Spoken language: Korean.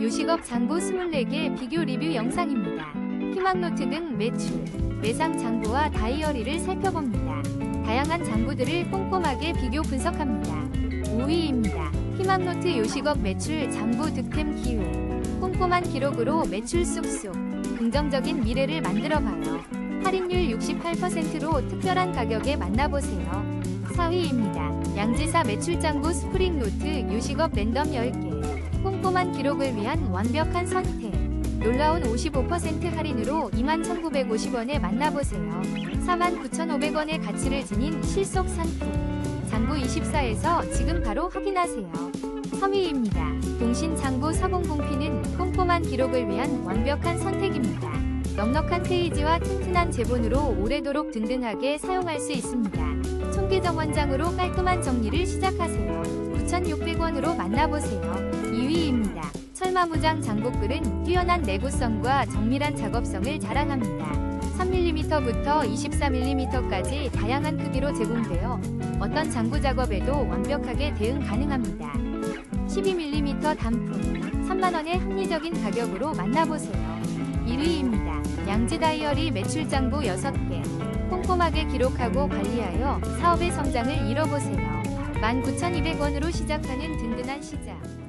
요식업 장부 24개 비교 리뷰 영상입니다. 희망노트 등 매출, 매상 장부와 다이어리를 살펴봅니다. 다양한 장부들을 꼼꼼하게 비교 분석합니다. 5위입니다. 희망노트 요식업 매출 장부 득템 기회. 꼼꼼한 기록으로 매출 쑥쑥 긍정적인 미래를 만들어봐요. 할인율 68%로 특별한 가격에 만나보세요. 4위입니다. 양지사 매출장부 스프링노트 요식업 랜덤 10개. 꼼꼼한 기록을 위한 완벽한 선택. 놀라운 55% 할인으로 21,950원에 만나보세요. 49,500원의 가치를 지닌 실속 상품. 장부 24에서 지금 바로 확인하세요. 3위입니다. 동신 장부 400P는 꼼꼼한 기록을 위한 완벽한 선택입니다. 넉넉한 페이지와 튼튼한 제본으로 오래도록 든든하게 사용할 수 있습니다. 총계정 원장으로 깔끔한 정리를 시작하세요. 9,600원으로 만나보세요. 2위입니다. 철마무장 장복글은 뛰어난 내구성과 정밀한 작업성을 자랑합니다. 3mm부터 24mm까지 다양한 크기로 제공되어 어떤 장부 작업에도 완벽하게 대응 가능합니다. 12mm 단품 3만원의 합리적인 가격으로 만나보세요. 1위입니다. 양지 다이어리 매출 장부 6개. 꼼꼼하게 기록하고 관리하여 사업의 성장을 이뤄보세요. 19,200원으로 시작하는 든든한 시작.